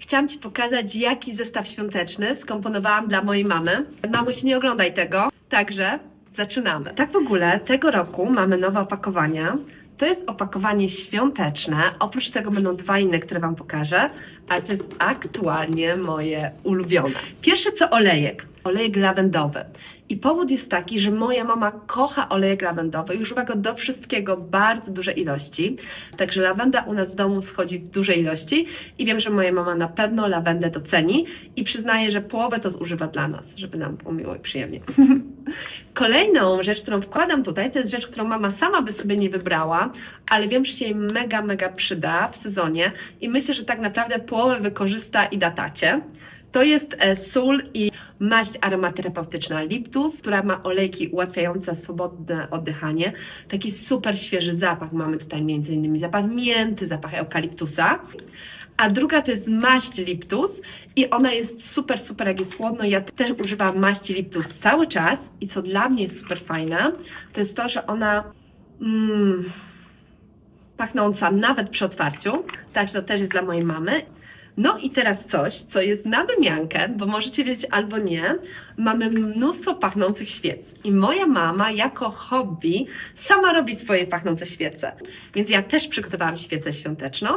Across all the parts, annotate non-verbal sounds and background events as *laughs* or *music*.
chciałam Ci pokazać, jaki zestaw świąteczny skomponowałam dla mojej mamy. Mamuś, nie oglądaj tego, także zaczynamy. Tak w ogóle, tego roku mamy nowe opakowania. To jest opakowanie świąteczne. Oprócz tego będą dwa inne, które Wam pokażę, ale to jest aktualnie moje ulubione. Pierwsze co olejek. Olejek lawendowy. I powód jest taki, że moja mama kocha olejek lawendowy i używa go do wszystkiego bardzo duże ilości. Także lawenda u nas w domu schodzi w dużej ilości i wiem, że moja mama na pewno lawendę doceni i przyznaje, że połowę to zużywa dla nas, żeby nam było miło i przyjemnie. *laughs* Kolejną rzecz, którą wkładam tutaj, to jest rzecz, którą mama sama by sobie nie wybrała, ale wiem, że się jej mega, mega przyda w sezonie i myślę, że tak naprawdę połowę wykorzysta i datacie. To jest e, sól i maść aromaterapeutyczna Liptus, która ma olejki ułatwiające swobodne oddychanie. Taki super świeży zapach. Mamy tutaj między innymi zapach mięty, zapach eukaliptusa. A druga to jest maść Liptus i ona jest super, super jak jest chłodno. Ja też używam maści Liptus cały czas i co dla mnie jest super fajne, to jest to, że ona mm, pachnąca nawet przy otwarciu, także to też jest dla mojej mamy. No i teraz coś, co jest na wymiankę, bo możecie wiedzieć albo nie, mamy mnóstwo pachnących świec. I moja mama jako hobby sama robi swoje pachnące świece. Więc ja też przygotowałam świecę świąteczną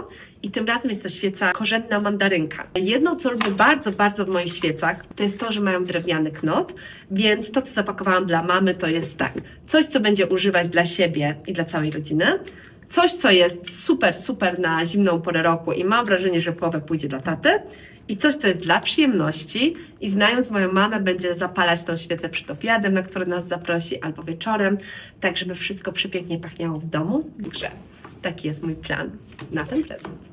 i tym razem jest to świeca korzenna mandarynka. Jedno, co lubię bardzo, bardzo w moich świecach, to jest to, że mają drewniany knot, więc to, co zapakowałam dla mamy, to jest tak, coś, co będzie używać dla siebie i dla całej rodziny, Coś, co jest super, super na zimną porę roku i mam wrażenie, że połowę pójdzie dla taty. I coś, co jest dla przyjemności i znając moją mamę, będzie zapalać tą świecę przed obiadem, na który nas zaprosi, albo wieczorem, tak żeby wszystko przepięknie pachniało w domu. Także taki jest mój plan na ten prezent.